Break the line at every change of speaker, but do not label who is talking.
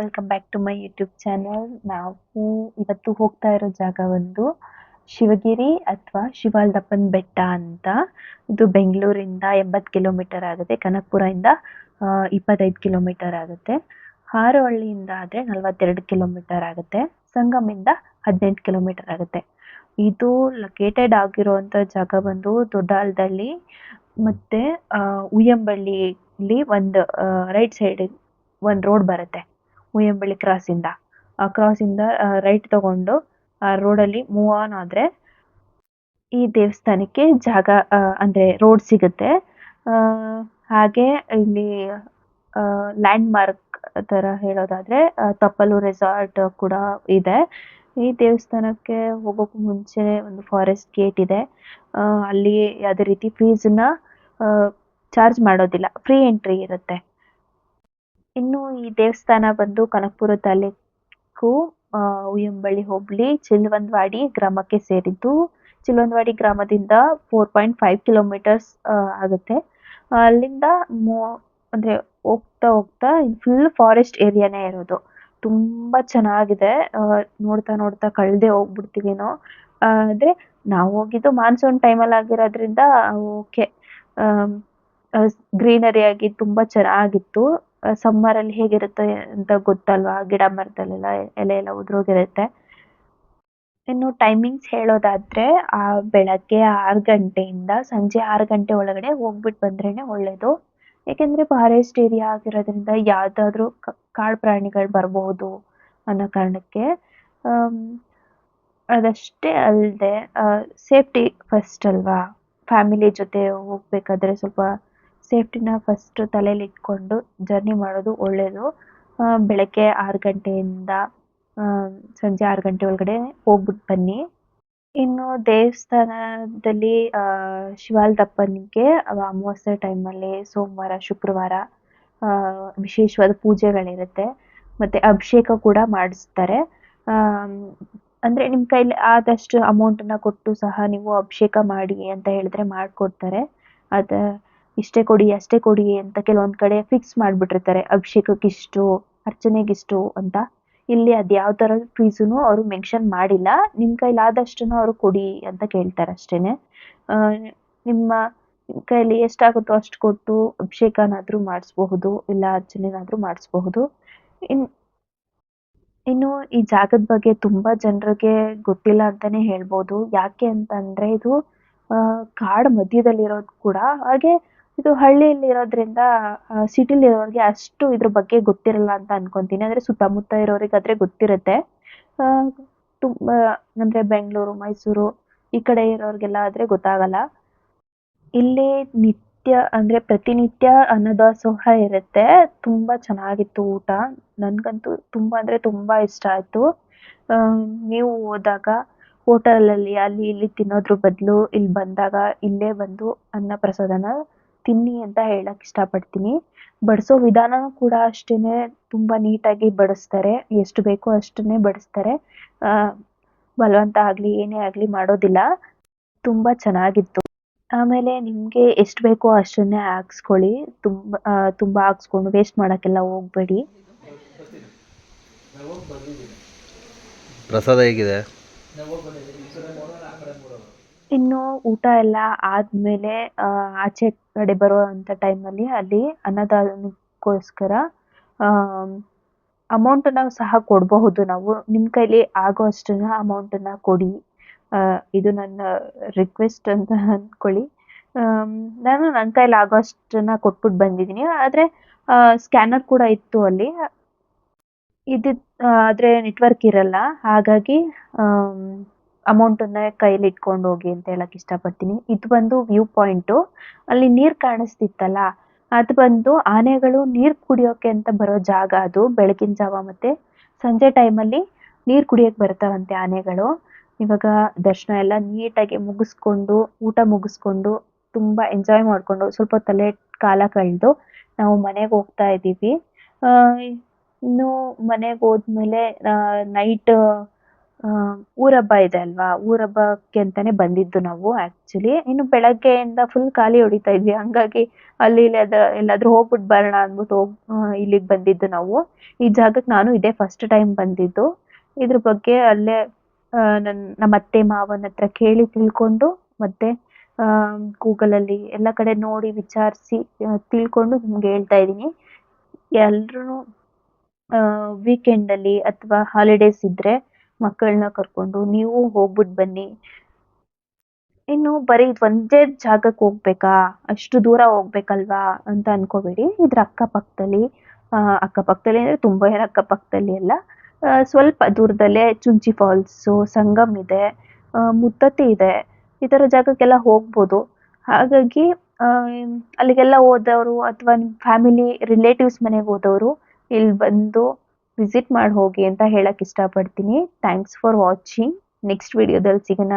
Welcome back to my YouTube channel ನಾವು ಇವತ್ತು ಹೋಗ್ತಾ ಇರೋ ಜಾಗ ಒಂದು ಶಿವಗಿರಿ ಅಥವಾ ಶಿವಾಲ್ದಪ್ಪನ ಬೆಟ್ಟ ಅಂತ. ಇದು ಬೆಂಗಳೂರಿಂದ ಎಂಬತ್ತು ಕಿಲೋಮೀಟರ್ ಆಗುತ್ತೆ. ಕನಕಪುರದಿಂದ ಇಪ್ಪತ್ತೈದು ಕಿಲೋಮೀಟರ್ ಆಗುತ್ತೆ. ಹಾರೋಹಳ್ಳಿಯಿಂದ ಆದರೆ ನಲವತ್ತೆರಡು ಕಿಲೋಮೀಟರ್ ಆಗುತ್ತೆ. ಸಂಗಮಿಂದ ಹದಿನೆಂಟು ಕಿಲೋಮೀಟರ್ ಆಗುತ್ತೆ. ಇದು ಲೊಕೇಟೆಡ್ ಆಗಿರುವಂಥ ಜಾಗ ಬಂದು ದೊಡ್ಡಾಲದಲ್ಲಿ ಮತ್ತೆ ಉಯ್ಯಂಬಳ್ಳಿಲಿ ಒಂದು ರೈಟ್ ಸೈಡ್ ಒಂದು ರೋಡ್ ಬರುತ್ತೆ. ಉಯ್ಯಂಬಳ್ಳಿ ಕ್ರಾಸಿಂದ ಆ ಕ್ರಾಸಿಂದ ರೈಟ್ ತಗೊಂಡು, ಆ ರೋಡಲ್ಲಿ ಮೂವ್ ಆನ್ ಆದರೆ ಈ ದೇವಸ್ಥಾನಕ್ಕೆ ಜಾಗ ಅಂದರೆ ರೋಡ್ ಸಿಗುತ್ತೆ. ಹಾಗೆ ಇಲ್ಲಿ ಲ್ಯಾಂಡ್ ಮಾರ್ಕ್ ಥರ ಹೇಳೋದಾದ್ರೆ ತಪ್ಪಲು ರೆಸಾರ್ಟ್ ಕೂಡ ಇದೆ. ಈ ದೇವಸ್ಥಾನಕ್ಕೆ ಹೋಗೋಕ್ಕೂ ಮುಂಚೆ ಒಂದು ಫಾರೆಸ್ಟ್ ಗೇಟ್ ಇದೆ. ಅಲ್ಲಿ ಯಾವುದೇ ರೀತಿ ಫೀಸನ್ನ ಚಾರ್ಜ್ ಮಾಡೋದಿಲ್ಲ. ಫ್ರೀ ಎಂಟ್ರಿ ಇರುತ್ತೆ. ಇನ್ನು ಈ ದೇವಸ್ಥಾನ ಬಂದು ಕನಕಪುರ ತಾಲೂಕು ಉಯ್ಯಂಬಳ್ಳಿ ಹೋಬಳಿ, ಚಿಲ್ವಂದ್ವಾಡಿ ಗ್ರಾಮಕ್ಕೆ ಸೇರಿದ್ದು, ಚಿಲ್ವಂದ್ವಾಡಿ ಗ್ರಾಮದಿಂದ ಫೋರ್ ಪಾಯಿಂಟ್ ಫೈವ್ ಕಿಲೋಮೀಟರ್ಸ್ ಆಗುತ್ತೆ. ಅಲ್ಲಿಂದ ಮೋ, ಅಂದ್ರೆ ಹೋಗ್ತಾ ಹೋಗ್ತಾ ಫುಲ್ ಫಾರೆಸ್ಟ್ ಏರಿಯಾನೇ ಇರೋದು. ತುಂಬಾ ಚೆನ್ನಾಗಿದೆ. ನೋಡ್ತಾ ನೋಡ್ತಾ ಕಳ್ದೆ ಹೋಗ್ಬಿಡ್ತೀವೇನೋ ಅಂದ್ರೆ ನಾವು ಹೋಗಿದ್ದು ಮಾನ್ಸೂನ್ ಟೈಮಲ್ಲಿ ಆಗಿರೋದ್ರಿಂದ, ಓಕೆ. ಗ್ರೀನರಿ ಆಗಿ ತುಂಬಾ ಚೆನ್ನಾಗಿತ್ತು. ಸಮ್ಮರ್ ಅಲ್ಲಿ ಹೇಗಿರುತ್ತೆ ಅಂತ ಗೊತ್ತಲ್ವಾ? ಗಿಡ ಮರದಲ್ಲೆಲ್ಲ ಎಲೆ ಎಲ್ಲ ಉದುರೋಗಿರುತ್ತೆ ಇನ್ನು ಟೈಮಿಂಗ್ಸ್ ಹೇಳೋದಾದ್ರೆ, ಆ ಬೆಳಗ್ಗೆ ಆರು ಗಂಟೆಯಿಂದ ಸಂಜೆ ಆರು ಗಂಟೆ ಒಳಗಡೆ ಹೋಗ್ಬಿಟ್ಟು ಬಂದ್ರೇನೆ ಒಳ್ಳೇದು. ಯಾಕೆಂದ್ರೆ ಫಾರೆಸ್ಟ್ ಏರಿಯಾ ಆಗಿರೋದ್ರಿಂದ ಯಾವ್ದಾದ್ರು ಕಾಡು ಪ್ರಾಣಿಗಳು ಬರಬಹುದು ಅನ್ನೋ ಕಾರಣಕ್ಕೆ ಅದಷ್ಟೇ ಅಲ್ಲದೆ ಸೇಫ್ಟಿ ಫಸ್ಟ್ ಅಲ್ವಾ? ಫ್ಯಾಮಿಲಿ ಜೊತೆ ಹೋಗ್ಬೇಕಾದ್ರೆ ಸ್ವಲ್ಪ ಸೇಫ್ಟಿನ ಫಸ್ಟ್ ತಲೆಯಲ್ಲಿ ಇಟ್ಕೊಂಡು ಜರ್ನಿ ಮಾಡೋದು ಒಳ್ಳೆಯದು ಬೆಳಗ್ಗೆ ಆರು ಗಂಟೆಯಿಂದ ಸಂಜೆ ಆರು ಗಂಟೆ ಒಳಗಡೆ ಹೋಗ್ಬಿಟ್ಟು ಬನ್ನಿ. ಇನ್ನು ದೇವಸ್ಥಾನದಲ್ಲಿ ಶಿವಾಲ್ದಪ್ಪನಿಗೆ ಅಮಾವಾಸ್ಯೆ ಟೈಮಲ್ಲಿ ಸೋಮವಾರ, ಶುಕ್ರವಾರ ವಿಶೇಷವಾದ ಪೂಜೆಗಳಿರುತ್ತೆ. ಮತ್ತೆ ಅಭಿಷೇಕ ಕೂಡ ಮಾಡಿಸ್ತಾರೆ. ಅಂದರೆ ಅಂದ್ರೆ ನಿಮ್ ಕೈಲಿ ಆದಷ್ಟು ಅಮೌಂಟನ್ನು ಕೊಟ್ಟು ಸಹ ನೀವು ಅಭಿಷೇಕ ಮಾಡಿ ಅಂತ ಹೇಳಿದ್ರೆ ಮಾಡಿಕೊಡ್ತಾರೆ. ಅದ ಇಷ್ಟೇ ಕೊಡಿ ಅಷ್ಟೇ ಕೊಡಿ ಅಂತ ಕೆಲವೊಂದ್ ಕಡೆ ಫಿಕ್ಸ್ ಮಾಡ್ಬಿಟ್ಟಿರ್ತಾರೆ. ಅಭಿಷೇಕಕ್ಕೆ ಇಷ್ಟು ಅರ್ಚನೆಗೆ ಇಷ್ಟು ಅಂತ. ಇಲ್ಲಿ ಅದ್ ಯಾವ ತರ ಫೀಸುನು ಅವರು ಮೆನ್ಷನ್ ಮಾಡಿಲ್ಲ. ನಿಮ್ ಕೈಲಿ ಆದಷ್ಟುನು ಅವರು ಕೊಡಿ ಅಂತ ಕೇಳ್ತಾರೆ ಅಷ್ಟೇನೆ. ನಿಮ್ಮ ನಿಮ್ ಕೈಲಿ ಎಷ್ಟಾಗುತ್ತೋ ಅಷ್ಟು ಕೊಟ್ಟು ಅಭಿಷೇಕನಾದರೂ ಮಾಡಿಸ್ಬಹುದು ಇಲ್ಲ ಅರ್ಚನೆನಾದರೂ ಮಾಡಿಸ್ಬಹುದು. ಇನ್ ಇನ್ನು ಈ ಜಾಗದ ಬಗ್ಗೆ ತುಂಬಾ ಜನರಿಗೆ ಗೊತ್ತಿಲ್ಲ ಅಂತಾನೆ ಹೇಳ್ಬೋದು. ಯಾಕೆ ಅಂತಂದ್ರೆ ಇದು ಆ, ಕಾಡ್ ಮಧ್ಯದಲ್ಲಿರೋದು ಕೂಡ ಹಾಗೆ ಇದು ಹಳ್ಳಿಯಲ್ಲಿ ಇರೋದ್ರಿಂದ ಸಿಟಿಲಿ ಇರೋರಿಗೆ ಅಷ್ಟು ಇದ್ರ ಬಗ್ಗೆ ಗೊತ್ತಿರಲ್ಲ ಅಂತ ಅನ್ಕೊಂತೀನಿ. ಅಂದ್ರೆ ಸುತ್ತಮುತ್ತ ಗೊತ್ತಿರುತ್ತೆ. ಆ, ತುಂಬಾ ಅಂದ್ರೆ ಬೆಂಗಳೂರು ಮೈಸೂರು ಈ ಕಡೆ ಇರೋರಿಗೆಲ್ಲ ಆದ್ರೆ ಗೊತ್ತಾಗಲ್ಲ. ಇಲ್ಲಿ ನಿತ್ಯ ಅಂದ್ರೆ ಪ್ರತಿನಿತ್ಯ ಅನ್ನದಾಸೋಹ ಇರುತ್ತೆ. ತುಂಬಾ ಚೆನ್ನಾಗಿತ್ತು ಊಟ. ನನ್ಗಂತೂ ತುಂಬಾ ಅಂದ್ರೆ ತುಂಬಾ ಇಷ್ಟ ಆಯ್ತು. ನೀವು ಹೋದಾಗ ಹೋಟೆಲ್ ಅಲ್ಲಿ ಅಲ್ಲಿ ಇಲ್ಲಿ ತಿನ್ನೋದ್ರ ಬದಲು ಇಲ್ಲಿ ಬಂದಾಗ ಇಲ್ಲೇ ಬಂದು ಅನ್ನ ಪ್ರಸಾದನ ತಿನ್ನಿ ಅಂತ ಹೇಳಕ್ ಇಷ್ಟಪಡ್ತೀನಿ. ಬಡಿಸೋ ವಿಧಾನನೂ ಕೂಡ ಅಷ್ಟೇನೆ ತುಂಬಾ ನೀಟಾಗಿ ಬಡಿಸ್ತಾರೆ. ಎಷ್ಟು ಬೇಕೋ ಅಷ್ಟನ್ನೇ ಬಡಿಸ್ತಾರೆ. ಆ, ಬಲವಂತ ಆಗ್ಲಿ ಏನೇ ಆಗ್ಲಿ ಮಾಡೋದಿಲ್ಲ. ತುಂಬಾ ಚೆನ್ನಾಗಿತ್ತು. ಆಮೇಲೆ ನಿಮ್ಗೆ ಎಷ್ಟು ಬೇಕೋ ಅಷ್ಟನ್ನೇ ಹಾಕ್ಸ್ಕೊಳ್ಳಿ. ತುಂಬಾ ತುಂಬಾ ಹಾಕ್ಸ್ಕೊಂಡು ವೇಸ್ಟ್ ಮಾಡಕ್ಕೆಲ್ಲ ಹೋಗ್ಬೇಡಿ.
ಪ್ರಸಾದ ಹೇಗಿದೆ?
ಇನ್ನು ಊಟ ಎಲ್ಲ ಆದ್ಮೇಲೆ ಆ, ಆಚೆ ಕಡೆ ಬರುವಂತ ಟೈಮಲ್ಲಿ ಅಲ್ಲಿ ಅನ್ನದಾನಕ್ಕೋಸ್ಕರ ಅಮೌಂಟ್ ನಾವು ಸಹ ಕೊಡಬಹುದು ನಾವು. ನಿಮ್ ಕೈಲಿ ಆಗೋ ಅಷ್ಟನ್ನ ಅಮೌಂಟ್ನ ಕೊಡಿ. ಆ, ಇದು ನನ್ನ ರಿಕ್ವೆಸ್ಟ್ ಅಂತ ಅಂದ್ಕೊಳ್ಳಿ ನಾನು ನನ್ನ ಕೈಲಿ ಆಗೋ ಅಷ್ಟನ್ನ ಕೊಟ್ಬಿಟ್ಟು ಬಂದಿದ್ದೀನಿ ಆದ್ರೆ ಸ್ಕ್ಯಾನರ್ ಕೂಡ ಇತ್ತು ಅಲ್ಲಿ. ಇದಿದ್ ಆದ್ರೆ ನೆಟ್ವರ್ಕ್ ಇರಲ್ಲ. ಹಾಗಾಗಿ ಅಮೌಂಟ್ ಅನ್ನ ಕೈಲಿ ಇಟ್ಕೊಂಡು ಹೋಗಿ ಅಂತ ಹೇಳಕ್ ಇಷ್ಟಪಡ್ತೀನಿ. ಇದು ಬಂದು ವ್ಯೂ ಪಾಯಿಂಟ್. ಅಲ್ಲಿ ನೀರ್ ಕಾಣಿಸ್ತಿತ್ತಲ್ಲ, ಅದು ಬಂದು ಆನೆಗಳು ನೀರು ಕುಡಿಯೋಕೆ ಅಂತ ಬರೋ ಜಾಗ ಅದು, ಬೆಳಗಿನ ಜಾವ ಮತ್ತೆ ಸಂಜೆ ಟೈಮಲ್ಲಿ ನೀರು ಕುಡಿಯೋಕೆ ಬರ್ತಾವಂತೆ ಆನೆಗಳು. ಇವಾಗ ದರ್ಶನ ಎಲ್ಲ ನೀಟಾಗಿ ಮುಗಿಸ್ಕೊಂಡು, ಊಟ ಮುಗಿಸ್ಕೊಂಡು, ತುಂಬಾ ಎಂಜಾಯ್ ಮಾಡ್ಕೊಂಡು, ಸ್ವಲ್ಪ ತಲೆ ಕಾಲ ಕಳೆದು ನಾವು ಮನೆಗೆ ಹೋಗ್ತಾ ಇದ್ದೀವಿ. ಇನ್ನು ಮನೆಗೆ ಹೋದ್ಮೇಲೆ ನೈಟ್ ಆ, ಊರಬ್ಬ ಇದೆ ಅಲ್ವಾ? ಊರಬ್ಬಕ್ಕೆ ಅಂತಾನೆ ಬಂದಿದ್ದು ನಾವು ಆಕ್ಚುಲಿ ಇನ್ನು ಬೆಳಗ್ಗೆಯಿಂದ ಫುಲ್ ಖಾಲಿ ಹೊಡಿತಾ ಇದ್ವಿ. ಹಂಗಾಗಿ ಅಲ್ಲಿ ಇಲ್ಲಿ ಅದ ಎಲ್ಲಾದ್ರೂ ಹೋಗ್ಬಿಟ್ಟು ಬರೋಣ ಅಂದ್ಬಿಟ್ಟು ಹೋಗ್ ಇಲ್ಲಿಗೆ ಬಂದಿದ್ದು ನಾವು. ಈ ಜಾಗಕ್ಕೆ ನಾನು ಇದೇ ಫಸ್ಟ್ ಟೈಮ್ ಬಂದಿದ್ದು. ಇದ್ರ ಬಗ್ಗೆ ಅಲ್ಲೇ ನನ್ನ ನನ್ ನಮ್ಮ ಅತ್ತೆ ಮಾವನ ಹತ್ರ ಕೇಳಿ ತಿಳ್ಕೊಂಡು ಮತ್ತೆ ಗೂಗಲಲ್ಲಿ ಎಲ್ಲ ಕಡೆ ನೋಡಿ ವಿಚಾರಿಸಿ ತಿಳ್ಕೊಂಡು ನಿಮ್ಗೆ ಹೇಳ್ತಾ ಇದ್ದೀನಿ. ಎಲ್ರೂ ವೀಕೆಂಡಲ್ಲಿ ಅಥವಾ ಹಾಲಿಡೇಸ್ ಇದ್ರೆ ಮಕ್ಕಳನ್ನ ಕರ್ಕೊಂಡು ನೀವು ಹೋಗ್ಬಿಟ್ಟು ಬನ್ನಿ. ಇನ್ನು ಬರೀ ಒಂದೇ ಜಾಗಕ್ಕೆ ಹೋಗ್ಬೇಕಾ? ಅಷ್ಟು ದೂರ ಹೋಗ್ಬೇಕಲ್ವಾ ಅಂತ ಅನ್ಕೋಬೇಡಿ. ಇದ್ರ ಅಕ್ಕಪಕ್ಕದಲ್ಲಿ ಅಕ್ಕಪಕ್ಕದಲ್ಲಿ ಅಂದ್ರೆ ತುಂಬಾ ಏನು ಅಕ್ಕಪಕ್ಕದಲ್ಲಿ ಅಲ್ಲ ಆ, ಸ್ವಲ್ಪ ದೂರದಲ್ಲೇ ಚುಂಚಿ ಫಾಲ್ಸು ಸಂಗಮ್ ಇದೆ ಮುತ್ತತ್ತೆ ಇದೆ. ಈ ಥರ ಜಾಗಕ್ಕೆಲ್ಲ ಹೋಗ್ಬೋದು. ಹಾಗಾಗಿ ಅಲ್ಲಿಗೆಲ್ಲ ಹೋದವರು ಅಥವಾ ನಿಮ್ಮ ಫ್ಯಾಮಿಲಿ ರಿಲೇಟಿವ್ಸ್ ಮನೆಗೆ ಹೋದವರು ಇಲ್ಲಿ ಬಂದು ವಿಸಿಟ್ ಮಾಡಿ ಹೋಗಿ ಅಂತ ಹೇಳಕ್ ಇಷ್ಟಪಡ್ತೀನಿ. ಥ್ಯಾಂಕ್ಸ್ ಫಾರ್ ವಾಚಿಂಗ್ ನೆಕ್ಸ್ಟ್ ವಿಡಿಯೋದಲ್ಲಿ ಸಿಗೋಣ.